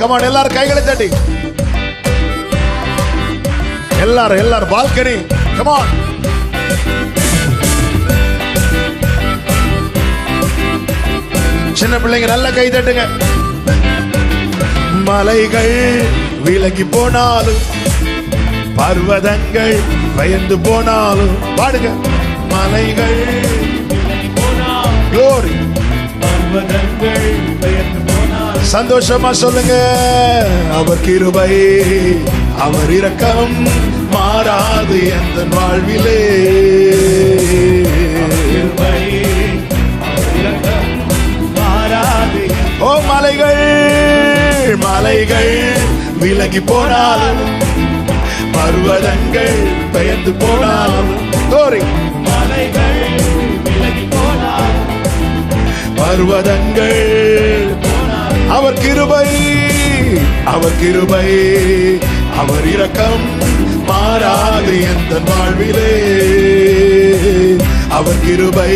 Come on எல்லாரும் கைகளை தட்டி. எல்லாரும் எல்லாரும் பால்கனி கமான் சின்ன பிள்ளைங்க நல்ல கை தட்டுங்க. மலைகள் விலகி போனாலும் பர்வதங்கள் பயந்து போனாலும் பாடுங்க. மலைகள் குளோரி பர்வதங்கள் பயந்து போனாலும் சந்தோஷமா சொல்லுங்க. அவர் கிருபை அவர் இரக்கம் மாறாது எந்த வாழ்விலே. ஓ மலைகள் மலைகள் விலகி போனாலும் பர்வதங்கள் பெயர்ந்து போனாலும் தோரி பர்வதங்கள் அவர் கிருபை அவர் கிருபை அவர் இரக்கம் மாறாது எந்த வாழ்விலே. அவர் கிருபை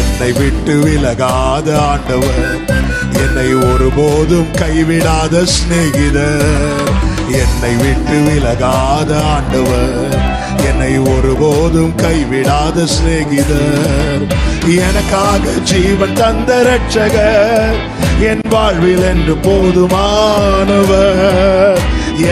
என்னை விட்டு விலகாத ஆண்டவர் என்னை ஒருபோதும் கைவிடாத சிநேகிதர். என்னை விட்டு விலகாத ஆண்டவர். என்னை ஒருபோதும் கைவிடாத சிநேகிதர். எனக்காக ஜீவன் தந்த ரட்சகர் என் வாழ்வில் என்று போதுமானவர்.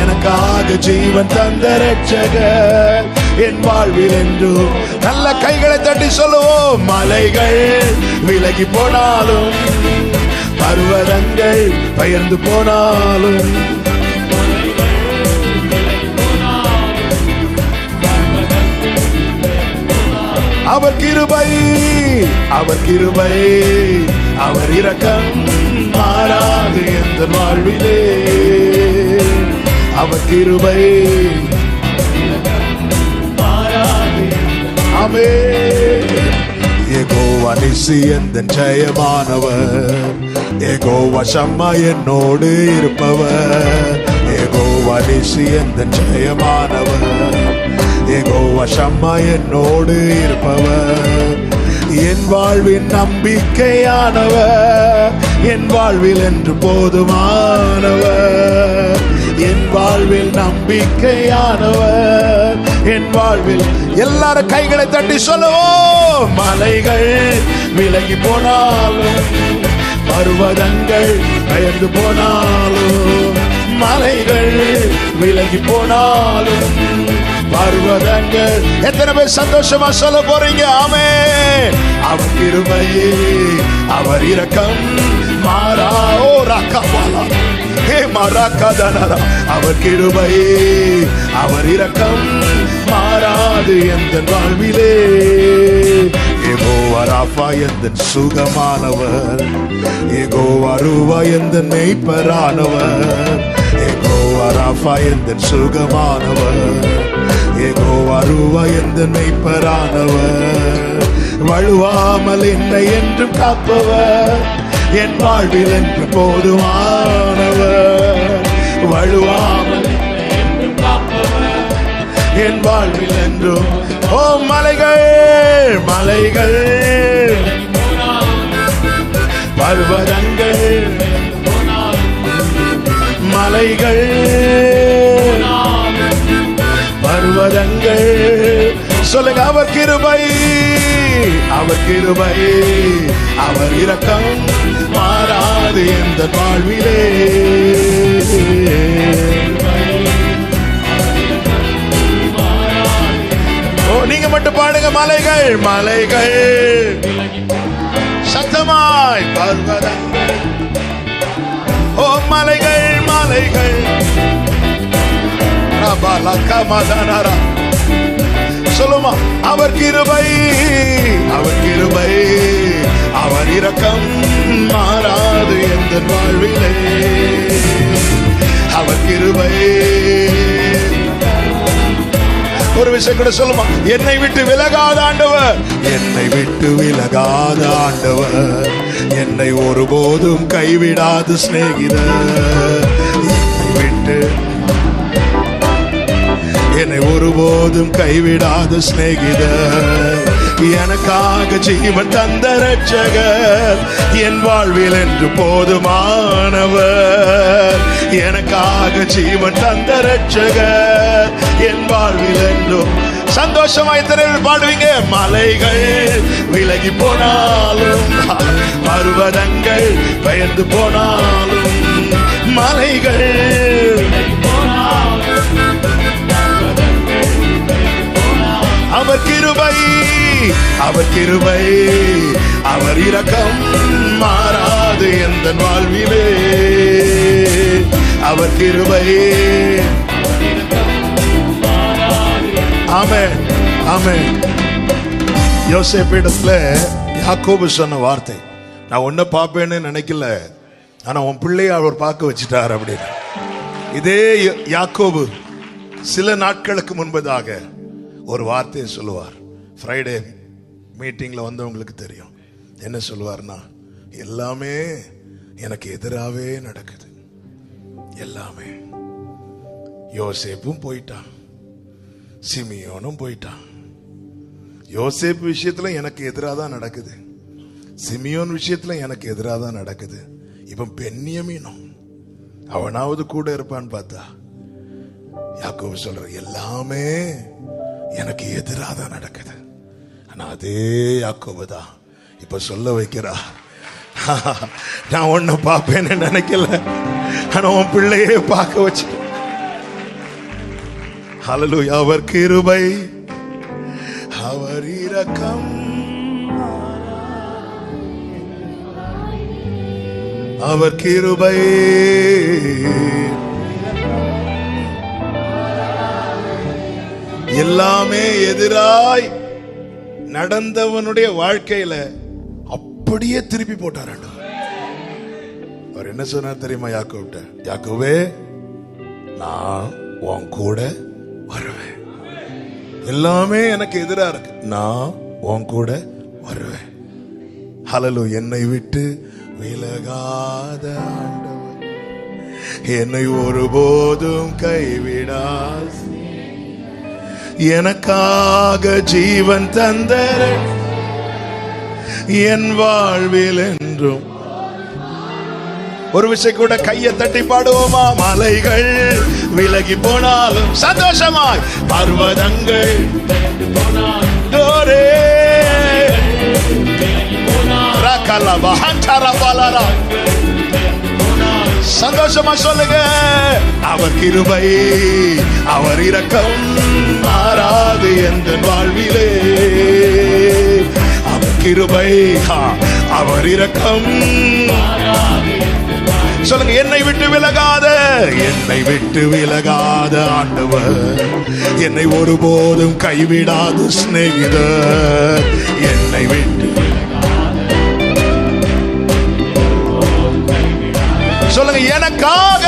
எனக்காக ஜீவன் தந்த ரட்சகர் என் வாழ்வில் என்று நல்ல கைகளை தட்டி சொல்லுவோம். மலைகள் விலகி போனாலும் பருவதங்கள் பெயர்ந்து போனாலும் அவர் கிருபை அவர் கிருபை அவர் இரக்கம் மாறாது எந்த வாழ்விலே. அவர் கிருபை அமே ஏகோவா நிசி எந்த ஜெயமானவர். ஏகோவா சம்மா என்னோடு இருப்பவர். ஏகோவா நிசி எந்த ஜெயமானவர். ஏகோவா சம்மா என்னோடு இருப்பவர். என் வாழ்வின் நம்பிக்கையானவர். என் வாழ்வில் என்று போதுமானவர். என் வாழ்வில் நம்பிக்கையானவர். என் வாழ்வில் எல்லாரும் கைகளை தட்டி சொல்லுவோம் மலைகள் விலகி போனாலும் பருவதங்கள் பயந்து போனாலும் மலைகள் விலகி போனாலும் பர்வதங்கள் எத்தனை பேர் சந்தோஷமா சொல்ல போறீங்க? ஆமே அவர் இருமையே அவர் இரக்கம் மாறா. ஓ ராக்காபாலா ஹே மாறா கதனரா. அவர் கிருபையே அவர் இரக்கம் மாறாது எந்த வாழ்விலே. ஏகோ எந்த சுகமானவர். ஏகோ அருவா எந்த நெய்ப்பரானவர் ஏகோ வராஃபா எந்த சுகமானவர். ஏகோ வருவா எந்த மெய்ப்பரானவர். வழுவாமல் என்னை என்று காப்பவர். என் வாழ்வில் என்று போதுமானவர். வழுவாமல் என் வாழ்வில் என்றும் ஓ மலைகள் மலைகள். பர்வதங்கள் மலைகள். பர்வதங்கள் சொல்லுங்க அவர் கிருபை. அவர் கிருபை. அவர் இரக்கம் மாறாது எந்த வாழ்விலே ஓ நீங்க மட்டும் பாடுங்க மலைகள் மலைகள். சத்தமாய் பர்வதங்கள். ஓ மலைகள் மலைகள். சொல்லுமா அவர் கிருபை அவர் கிருபை அவர் இரக்கம் மாறாது எந்த வாழ்விலே. அவர் கிருபை ஒரு விஷயம் கூட சொல்லுமா என்னை விட்டு விலகாத ஆண்டவர். என்னை விட்டு விலகாத ஆண்டவர். என்னை ஒருபோதும் கைவிடாது சிநேகிதர். என்னை விட்டு என்னை ஒருபோதும் கைவிடாத சிநேகிதர். எனக்காக ஜீவன் தந்த ரட்சகர் என் வாழ்வில் என்று போதுமானவர். எனக்காக ஜீவன் தந்த ரட்சகர் என் வாழ்வில் என்றும் சந்தோஷமா இத்தனை பாடுவீங்க. மலைகள் விலகி போனாலும் பருவதங்கள் பயந்து போனாலும் மலைகள் அவர் கிருபை அவர் கிருபை அவர் இரக்கம் மாறாது எந்த வாழ்விலே. அவர் கிருபை ஆமே ஆமென். யோசேப்பிடத்துல யாக்கோபு சொன்ன வார்த்தை நான் ஒன்ன பார்ப்பேன்னு நினைக்கல ஆனா உன் பிள்ளைய அவர் பார்க்க வச்சுட்டார் அப்படின்னு. இதே யாக்கோபு சில நாட்களுக்கு முன்பதாக ஒரு வார்த்தையை சொல்லுவார். ஃப்ரைடே மீட்டிங்கில் வந்தவங்களுக்கு தெரியும். என்ன சொல்லுவார்னா எல்லாமே எனக்கு எதிராகவே நடக்குது. எல்லாமே. யோசேப்பும் போயிட்டான். சிமியோனும் போயிட்டான். யோசேப்பு விஷயத்துல எனக்கு எதிராக தான் நடக்குது. சிமியோன் விஷயத்துல எனக்கு எதிராக தான் நடக்குது. இப்போ பெண்ணியமீனும் அவனாவது கூட இருப்பான்னு பார்த்தா யாக்கோ சொல்ற எல்லாமே எனக்கு எதிராக தான் நடக்குது. ஆனா அதே யாக்கோபு தான் சொல்ல வைக்கிறா. நான் ஒன்று பார்ப்பேன்னு நினைக்கல. ஆனா உன் பிள்ளையே பார்க்க வச்சு. அலலு அவர் கிருபை அவர் இரக்கம். அவர் கிருபை. எல்லாமே எதிராய் நடந்தவனுடைய வாழ்க்கையில அப்படியே திருப்பி போட்டார் அவர் என்ன சொன்னார் தெரியுமா யாக்கோவிட்ட யாக்கோவே நான் உன் கூட வருவேன். எல்லாமே எனக்கு எதிரா இருக்கு. நான் உன் கூட வருவேன். ஹலலு என்னை விட்டு விலகாத ஆண்டவர். என்னை ஒருபோதும் கைவிடாது. எனக்காக ஜீவன் தந்த என் வாழ்வில் என்றும். ஒரு விஷயம் கூட கையை தட்டி பாடுவோமா? மலைகள் விலகி போனாலும் சந்தோஷமாய். பர்வதங்கள் தோரே. ரகலபா, ஹந்தரபலரா. சந்தோஷமா சொல்லுங்க. அவர் கிருபை அவர் இரக்கம் மாறாது எந்த வாழ்விலே. அவர் கிருபை அவர் இரக்கம் சொல்லுங்க என்னை விட்டு விலகாத. என்னை விட்டு விலகாத ஆண்டவர். என்னை ஒருபோதும் கைவிடாது சிநேகிதர். என்னை விட்டு சொல்லுங்க எனக்காக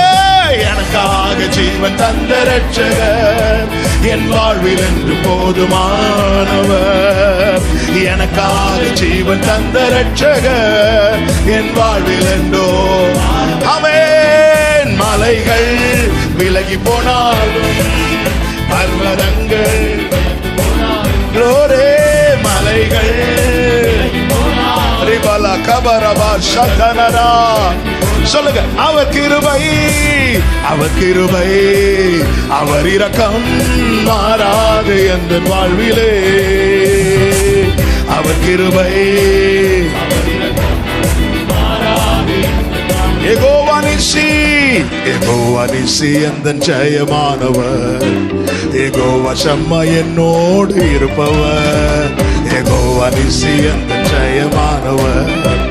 எனக்காக ஜீவன் தந்த ரட்சகர் என் வாழ்வில் என்று போதுமானவர். எனக்காக ஜீவன் தந்த ரட்சகர் என் வாழ்வில் என்றோ. அவன் மலைகள் விலகி போனாலும் பர்வதங்கள் மலைகள் ரிபல கபரபா சதனரா சொல்லுங்க அவர் கிருபை அவர் கிருபை அவர் இரக்கம் மாறாது எந்த வாழ்விலே. அவர் கிருபை எகோவானிசி எகோவானிசி எந்த ஜெயமானவர். எகோ வசம்மா என்னோடு இருப்பவர். எகோவானிசி அந்த ஜெயமானவர்.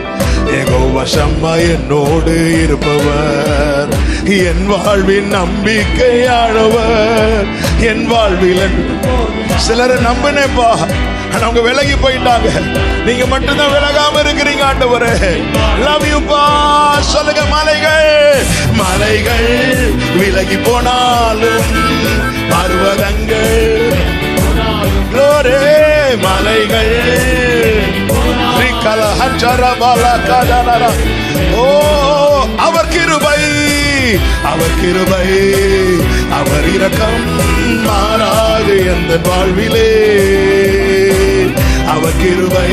எகோவா சம்மா என்னோடு இருப்பவர். என் வாழ்வின் நம்பிக்கையானவர் என் வாழ்வில் சிலரை நம்பினேப்பா. ஆனா அவங்க விலகி போயிட்டாங்க. நீங்க மட்டும்தான் விலகாம இருக்கிறீங்க ஆண்டவரே. லவ் யூ பா. சொல்லுங்க மலைகள். மலைகள் விலகி போனாலும் பருவத கிருபைகள் ஓ அவர் கிருபை அவர் கிருபை அவர் இரக்கம் மாறாது எந்த வாழ்விலே. அவர் கிருபை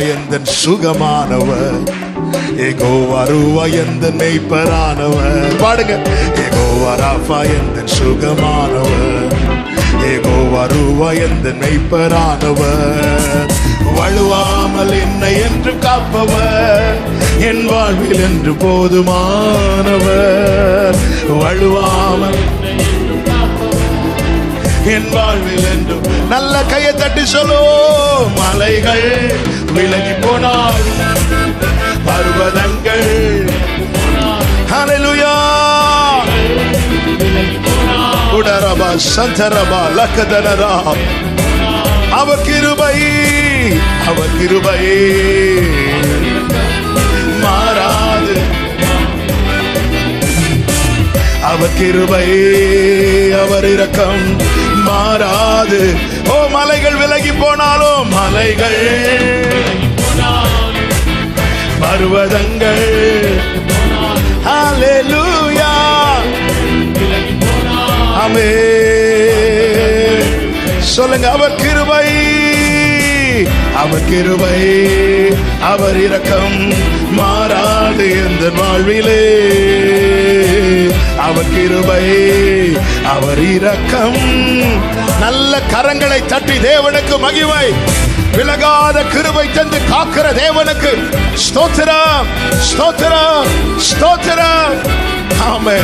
எந்தன் சுகமானவர். ஏகோவா அருவா எந்த மெய்ப்பரானவர். பாடுங்க. ஏகோவா ராஃபா எந்தன் சுகமானவர்? ஏகோவா ரூவா எந்த மெய்ப்பரானவர்? வழுவாமல் என்னை என்று காப்பவர். என் வாழ்வில் என்று போதுமானவர். வழுவாமல் என் வாழ்வில் என்றும் நல்ல கையை தட்டி சொல்லோ. மலைகள் விலகி போனால் பர்வதங்கள். ஹalleluya உடரபா சந்தரபா லக்கதனரா. அவர் கிருபை அவர் கிருபை. மாறாது. அவர் கிருபை அவர் இரக்கம். மாறாது. ஓ மலைகள் விலகி போனாலும் மலைகள் பருவதங்கள். ஹalleluya சொல்லுங்க அவர் கிருபை. அவர் கிருபை அவர் இரக்கம் மாறாது எந்த வாழ்விலே. அவர் கிருபை அவர் இரக்கம். நல்ல கரங்களை தட்டி தேவனுக்கு மகிமை. விலகாத கிருபை தந்து காக்கிற தேவனுக்கு ஸ்தோத்திரம் ஸ்தோத்திரம் ஸ்தோத்திரம். ஆமே